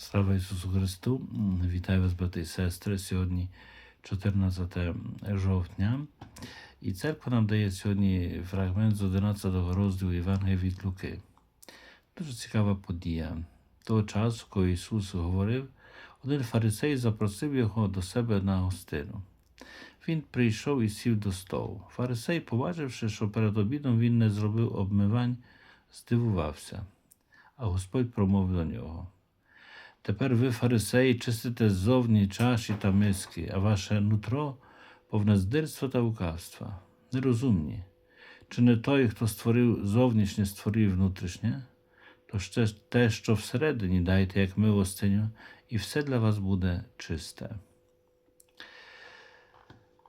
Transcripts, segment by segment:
Слава Ісусу Христу! Вітаю вас, брати і сестри. Сьогодні 14 жовтня. І церква нам дає сьогодні фрагмент з 11 розділу Євангелія від Луки. Дуже цікава подія. Того часу, коли Ісус говорив, один фарисей запросив його до себе на гостину. Він прийшов і сів до столу. Фарисей, побачивши, що перед обідом він не зробив обмивань, здивувався, а Господь промовив до нього. Тепер ви, фарисеї, чистите ззовні чаші та миски, а ваше нутро повне здирства та лукавства. Нерозумні. Чи не той, хто створив зовнішнє, створив внутрішнє? То ще те, що всередині дайте, як милостиню, і все для вас буде чисте.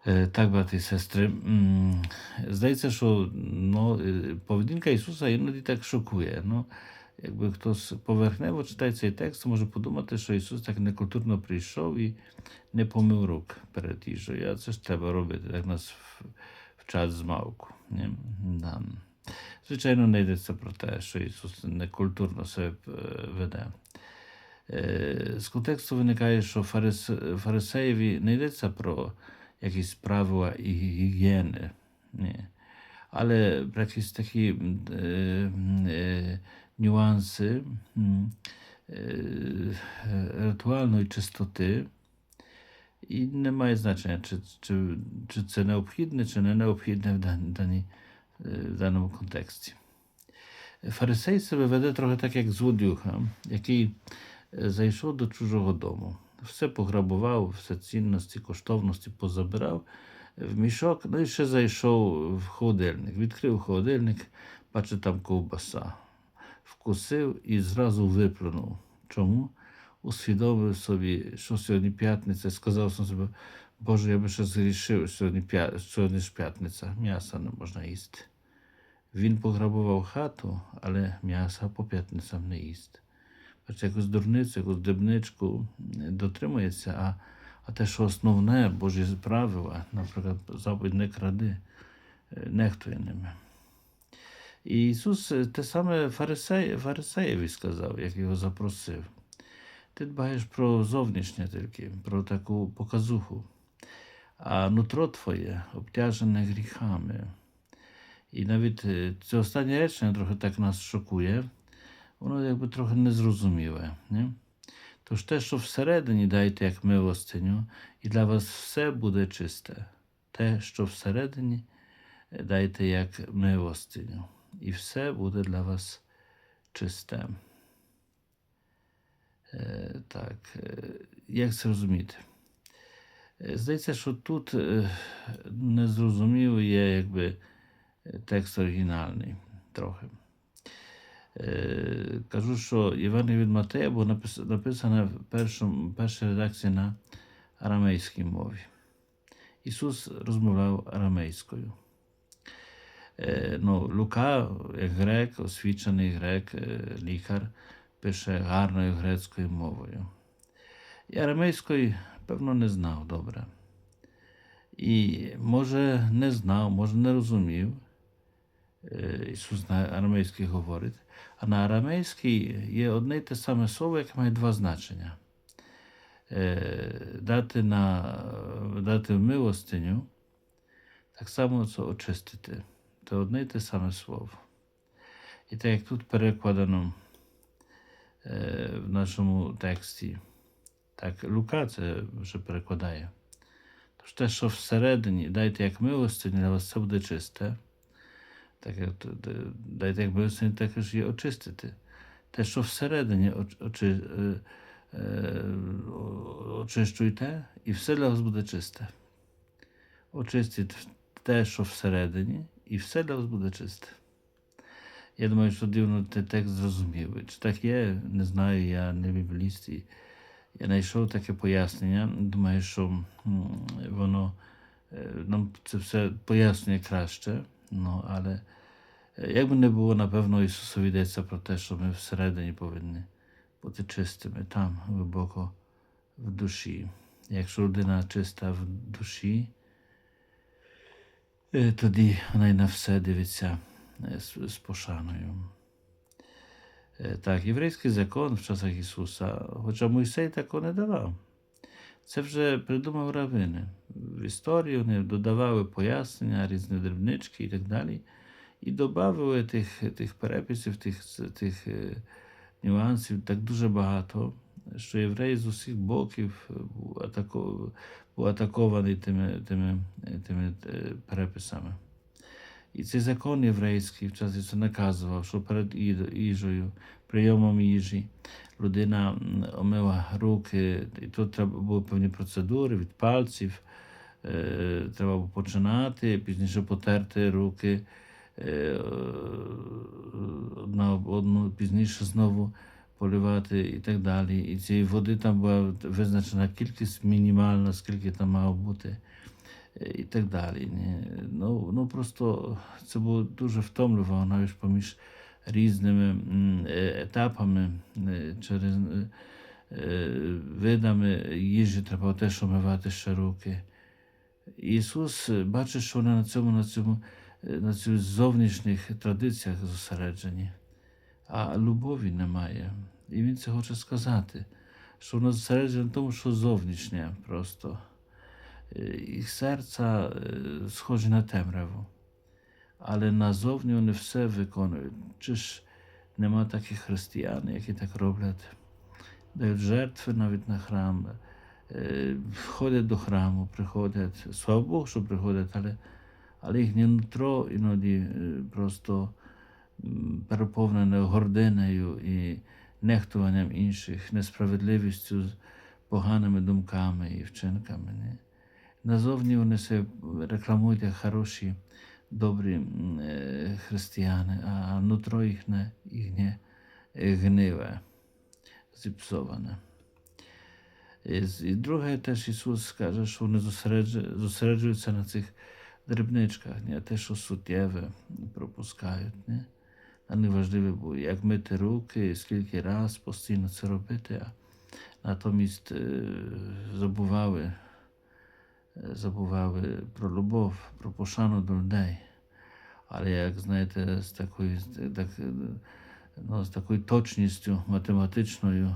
Е, Так, брати і сестри, м, здається, що ну, е, поведінка Ісуса іноді так шокує. Ну, якби хтось поверхнево читає цей текст, може подумати, що Ісус так некультурно прийшов і не помив рук перед їжею. А це ж треба робити, так нас вчать з малку. Ні? Да. Звичайно, не йдеться про те, що Ісус некультурно себе е, веде. Е, З контексту виникає, що фарис, фарисеєві не йдеться про якісь правила і гігієни. Ні. Але про якісь такі м, е, м, е, нюанси м, е, ритуальної чистоти. І не має значення, чи, чи, чи це необхідне, чи не необхідне в, дан, дані, е, в даному контексті. Фарисей себе веде трохи так, як злодюга, який е, зайшов до чужого дому. Все пограбував, все цінності, коштовності позабирав в мішок, ну і ще зайшов в холодильник. Відкрив холодильник, бачить там ковбаса. Вкусив і зразу виплюнув. Чому? Усвідомив собі, що сьогодні п'ятниця, сказав собі, Боже, я би ще згрішив, сьогодні, п'я... сьогодні ж п'ятниця, м'яса не можна їсти. Він пограбував хату, але м'яса по п'ятницям не їсть. Бачите, якусь дурницю, якусь дрібничку дотримується, а, а те, що основне Божі правила, наприклад, заповідь не кради, е, нехтує ними. І Ісус е, те саме фарисей, фарисеєві сказав, як його запросив. Ти дбаєш про зовнішнє тільки, про таку показуху, а нутро твоє обтяжене гріхами. І навіть е, це останнє речення трохи так нас шокує, воно якби трохи незрозуміле. Не? Тож те, що всередині дайте як милостиню, і для вас все буде чисте. Те, що всередині е, дайте як милостиню, і все буде для вас чисте. Е, так, е, як це розуміти? Е, Здається, що тут незрозуміло є якби текст оригінальний трохи. Е, Кажу, що Євангеліє від Матея було напис- написане в першому, першій редакції на арамейській мові. Ісус розмовляв арамейською. Е, Ну, Лука, як грек, освічений грек, е, лікар, пише гарною грецькою мовою. І арамейської, певно, не знав добре. І може не знав, може не розумів. Е, Ісус на арамейській говорить. А на арамейській є одне й те саме слово, яке має два значення. Е, Дати, на, дати в милостиню, так само це очистити. Це одне й те саме слово. І так як тут перекладено е, в нашому тексті, так Лука це вже перекладає. Тож те, що всередині дайте як милостиню, для вас це буде чисте. Так як то- де- дайте як милостиню, також і очистити. Те, що всередині оч- очи, е, е, о- очищуйте, і все для вас буде чисте. Очистіть те, що всередині, і все для вас буде чисте. Я думаю, що дивно цей текст зрозумів. Чи так є, не знаю, я не бібліст. І я знайшов таке пояснення. Думаю, що м, воно е, нам це все пояснює краще. Ну, але е, як би не було, напевно, Ісусу йдеться про те, що ми всередині повинні бути чистими там, глибоко в душі. Якщо людина чиста в душі, тоді вона й на все дивиться з, пошаною. Так, єврейський закон в часах Ісуса, хоча Мойсей такого не давав. Це вже придумав равини. В історії вони додавали пояснення, різні дрібнички і так далі. І додавали тих, тих переписів, тих, тих е, нюансів так дуже багато, що євреї з усіх боків був, атако, був атакований тими, тими, тими е, переписами. І цей закон єврейський в час Ісуса наказував, що перед їжею, прийомом їжі, людина омила руки, і тут треба були певні процедури від пальців, е, треба було починати, пізніше потерти руки е, одна об одну, пізніше знову поливати і так далі. І цієї води там була визначена кількість мінімальна, скільки там мало бути е, і так далі. Ну, ну просто це було дуже втомлювало навіть поміж різними е, етапами е, через е, видами їжі треба теж омивати ще руки. Ісус бачить, що вони на цьому, на цьому, на цих зовнішніх традиціях зосереджені, а любові немає. І Він це хоче сказати, що воно зосереджено на тому, що зовнішнє просто. Е, Їх серця е, на темряву, але назовні вони все виконують. Чи ж нема таких християн, які так роблять? Дають жертви навіть на храм, е, ходять до храму, приходять. Слава Богу, що приходять, але, але їхнє нутро іноді е, просто переповнене гординою і нехтуванням інших, несправедливістю, поганими думками і вчинками. Не? Назовні вони себе рекламують як хороші, добрі е, християни, а нутро їхнє, їхнє е, гниве, зіпсоване. І, друге, теж Ісус каже, що вони зосереджу- зосереджуються на цих дрібничках, не? те, що суттєве пропускають. Не? А не важливо було, як мити руки, скільки раз постійно це робити, а натомість е, забували, забували про любов, про пошану до людей. Але як знаєте, з такою, так, ну, з такою точністю математичною,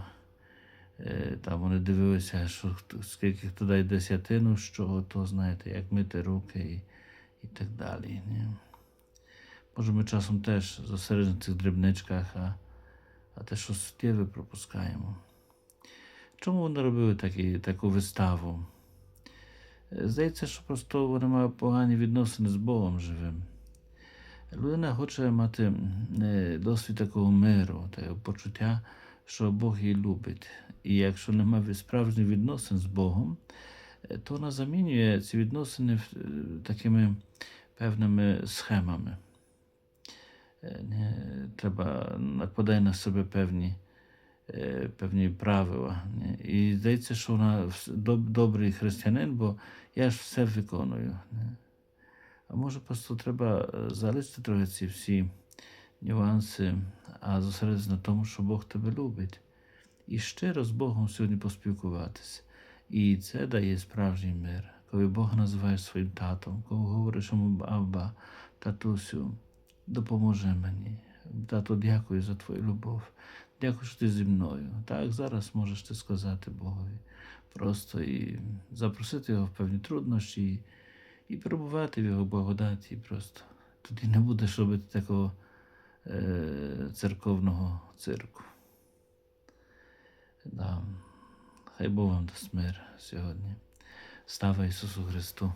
е, там вони дивилися, що скільки хто дає десятину, чого, то знаєте, як мити руки і, і так далі. Ні? Може, ми часом теж зосереджені в цих дрібничках, а, а те, що суттєве, пропускаємо. Чому вони робили такі, таку виставу? Здається, що просто вони мають погані відносини з Богом живим. Людина хоче мати е, досвід такого миру, такого почуття, що Бог її любить. І якщо немає справжніх відносин з Богом, е, то вона замінює ці відносини е, такими певними схемами. Треба накладає на себе певні, певні правила. І здається, що вона добрий християнин, бо я ж все виконую. А може просто треба е, залишити трохи ці всі нюанси, а зосередитися на тому, що Бог тебе любить. І щиро з Богом сьогодні поспілкуватися. І це дає справжній мир. Коли Бога називаєш своїм татом, коли говориш йому Абба, татусю, допоможи мені. Тато, дякую за твою любов. Дякую, що ти зі мною. Так, зараз можеш ти сказати Богові. Просто і запросити його в певні труднощі, і, і перебувати в його благодаті. Просто тоді не будеш робити такого е, церковного цирку. Да. Хай Бог вам дасть мир сьогодні. Слава Ісусу Христу!